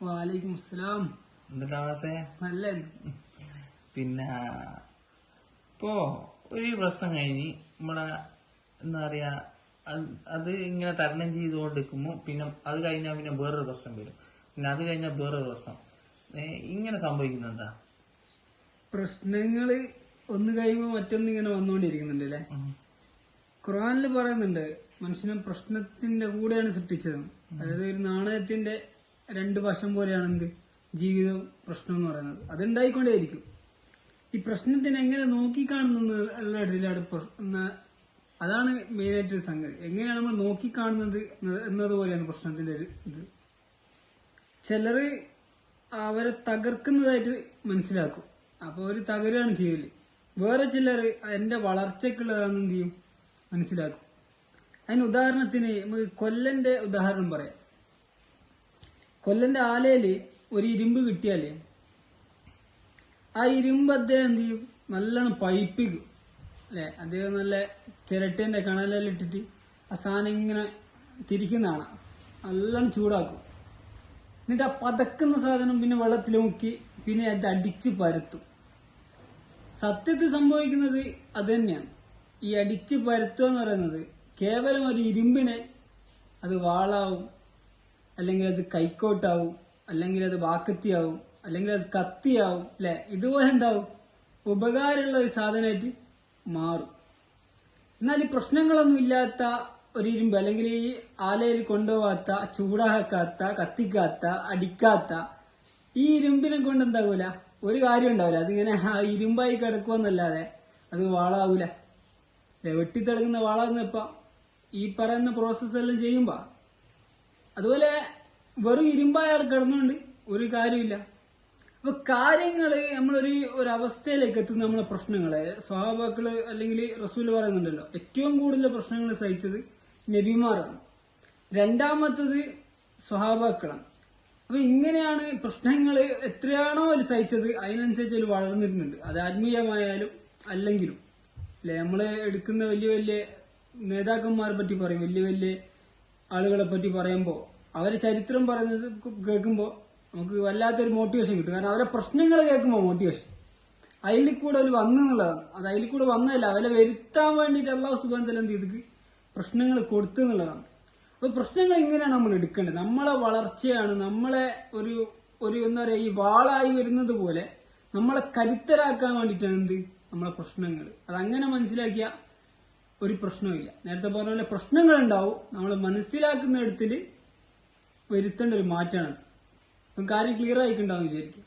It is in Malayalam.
വാലൈക്കും അസ്സലാം. നല്ല പിന്നെ ഇപ്പോ ഒരു പ്രശ്നം കഴിഞ്ഞ് നമ്മളെ എന്താ പറയാ അത് ഇങ്ങനെ തരണം ചെയ്തുകൊണ്ടിരിക്കുമ്പോ പിന്നെ അത് കഴിഞ്ഞാൽ പിന്നെ വേറൊരു പ്രശ്നം വരും. പിന്നെ അത് കഴിഞ്ഞാൽ വേറൊരു പ്രശ്നം. ഇങ്ങനെ സംഭവിക്കുന്നത് എന്താ പ്രശ്നങ്ങൾ ഒന്ന് കഴിയുമ്പോ മറ്റൊന്ന് ഇങ്ങനെ വന്നുകൊണ്ടിരിക്കുന്നുണ്ട് അല്ലെ ഖുറാനിൽ പറയുന്നുണ്ട് മനുഷ്യനെ പ്രശ്നത്തിന്റെ കൂടെയാണ് സൃഷ്ടിച്ചത്. അതായത് ഒരു നാണയത്തിന്റെ രണ്ട് വശം പോലെയാണ് എന്ത് ജീവിതവും പ്രശ്നം എന്ന് പറയുന്നത്. അതുണ്ടായിക്കൊണ്ടേയിരിക്കും. ഈ പ്രശ്നത്തിനെ എങ്ങനെ നോക്കിക്കാണുന്നു അതാണ് മെയിനായിട്ട് ഒരു സംഗതി. എങ്ങനെയാണ് നമ്മൾ നോക്കിക്കാണുന്നത് എന്ന- എന്നതുപോലെയാണ് പ്രശ്നത്തിന്റെ ഒരു ഇത്. ചിലര് അവരെ തകർക്കുന്നതായിട്ട് മനസ്സിലാക്കും. അപ്പൊ ഒരു തകരുകയാണ് ചെയ്യൽ. വേറെ ചിലർ എന്റെ വളർച്ചയ്ക്കുള്ളതാണെന്ന് എന്ത് ചെയ്യും? മനസ്സിലാക്കും. അതിന് ഉദാഹരണത്തിന് നമുക്ക് കൊല്ലന്റെ ഉദാഹരണം പറയാം. കൊല്ലന്റെ ആലയിൽ ഒരു ഇരുമ്പ് കിട്ടിയാൽ ആ ഇരുമ്പ് അദ്ദേഹം എന്ത് ചെയ്യും? നല്ലോണം പഴിപ്പിക്കും. അല്ലെ? അദ്ദേഹം നല്ല ചിരട്ടേന്റെ കണലെല്ലാം ഇട്ടിട്ട് ആ സാധനം ഇങ്ങനെ തിരിക്കുന്നതാണ് നല്ലോണം ചൂടാക്കും. എന്നിട്ട് ആ പതക്കുന്ന സാധനം പിന്നെ വെള്ളത്തിൽ മുക്കി പിന്നെ അത് അടിച്ച് പരത്തും. സത്യത്തിൽ സംഭവിക്കുന്നത് അത് തന്നെയാണ്. ഈ അടിച്ച് പരത്തുക എന്ന് പറയുന്നത് കേവലം ഒരു ഇരുമ്പിനെ അത് വാളാവും അല്ലെങ്കിൽ അത് കൈക്കോട്ടാവും അല്ലെങ്കിൽ അത് വാക്കത്തിയാവും അല്ലെങ്കിൽ അത് കത്തിയാവും അല്ലെ? ഇതുപോലെ എന്താവും? ഉപകാരമുള്ള ഒരു സാധനമായിട്ട് മാറും. എന്നാൽ ഈ പ്രശ്നങ്ങളൊന്നും ഇല്ലാത്ത ഒരു ഇരുമ്പ് അല്ലെങ്കിൽ ഈ ആലയിൽ കൊണ്ടുപോകാത്ത ചൂടാക്കാത്ത കത്തിക്കാത്ത അടിക്കാത്ത ഈ ഇരുമ്പിനെ കൊണ്ട് എന്താകൂല ഒരു കാര്യം ഉണ്ടാവില്ല അതിങ്ങനെ ആ ഇരുമ്പായി കിടക്കുമെന്നല്ലാതെ അത് വാളാവൂല. വെട്ടിത്തിളങ്ങുന്ന വാളാന്ന് ഇപ്പൊ ഈ പറയുന്ന പ്രോസസ്സ് എല്ലാം ചെയ്യുമ്പോ അതുപോലെ വെറും ഇരുമ്പായ കിടന്നുണ്ട് ഒരു കാര്യമില്ല അപ്പൊ കാര്യങ്ങൾ നമ്മളൊരു ഒരു അവസ്ഥയിലേക്ക് എത്തുന്ന നമ്മളെ പ്രശ്നങ്ങളെ സ്വഭാവക്കൾ അല്ലെങ്കിൽ റസൂൽ പറയുന്നുണ്ടല്ലോ ഏറ്റവും കൂടുതൽ പ്രശ്നങ്ങൾ സഹിച്ചത് നബിമാറാണ് രണ്ടാമത്തത് സ്വഭാവക്കളാണ് അപ്പൊ ഇങ്ങനെയാണ് പ്രശ്നങ്ങൾ എത്രയാണോ അവർ സഹിച്ചത് അതിനനുസരിച്ച് അവർ വളർന്നിട്ടുണ്ട് അത് ആത്മീയമായാലും അല്ലെങ്കിലും. അല്ലെ? നമ്മൾ എടുക്കുന്ന വലിയ വലിയ നേതാക്കന്മാരെ പറ്റി പറയും. വലിയ വലിയ ആളുകളെ പറ്റി പറയുമ്പോൾ അവരെ ചരിത്രം പറയുന്നത് കേൾക്കുമ്പോൾ നമുക്ക് വല്ലാത്തൊരു മോട്ടിവേഷൻ കിട്ടും. കാരണം അവരെ പ്രശ്നങ്ങൾ കേൾക്കുമ്പോൾ മോട്ടിവേഷൻ അതിൽ കൂടെ ഒരു വന്നു എന്നുള്ളതാണ് അത് അതിൽ കൂടെ വന്നതല്ല അവരെ വരുത്താൻ വേണ്ടിയിട്ട് അള്ളാഹു തല എന്ത് പ്രശ്നങ്ങൾ കൊടുത്തു എന്നുള്ളതാണ് അപ്പൊ പ്രശ്നങ്ങൾ ഇങ്ങനെയാണ് നമ്മൾ എടുക്കേണ്ടത്. നമ്മളെ വളർച്ചയാണ് നമ്മളെ ഒരു ഒരു എന്താ പറയുക ഈ വാളായി വരുന്നത് പോലെ നമ്മളെ കരുത്തരാക്കാൻ വേണ്ടിയിട്ടാണ് എന്ത്? നമ്മളെ പ്രശ്നങ്ങൾ. അതങ്ങനെ മനസ്സിലാക്കിയ ഒരു പ്രശ്നവുമില്ല. നേരത്തെ പറഞ്ഞ പോലെ പ്രശ്നങ്ങൾ ഉണ്ടാവും നമ്മൾ മനസ്സിലാക്കുന്ന ഇടത്തിൽ വരുത്തേണ്ട ഒരു മാറ്റമാണത് അപ്പം കാര്യം ക്ലിയർ ആയിക്കുണ്ടാവും വിചാരിക്കും.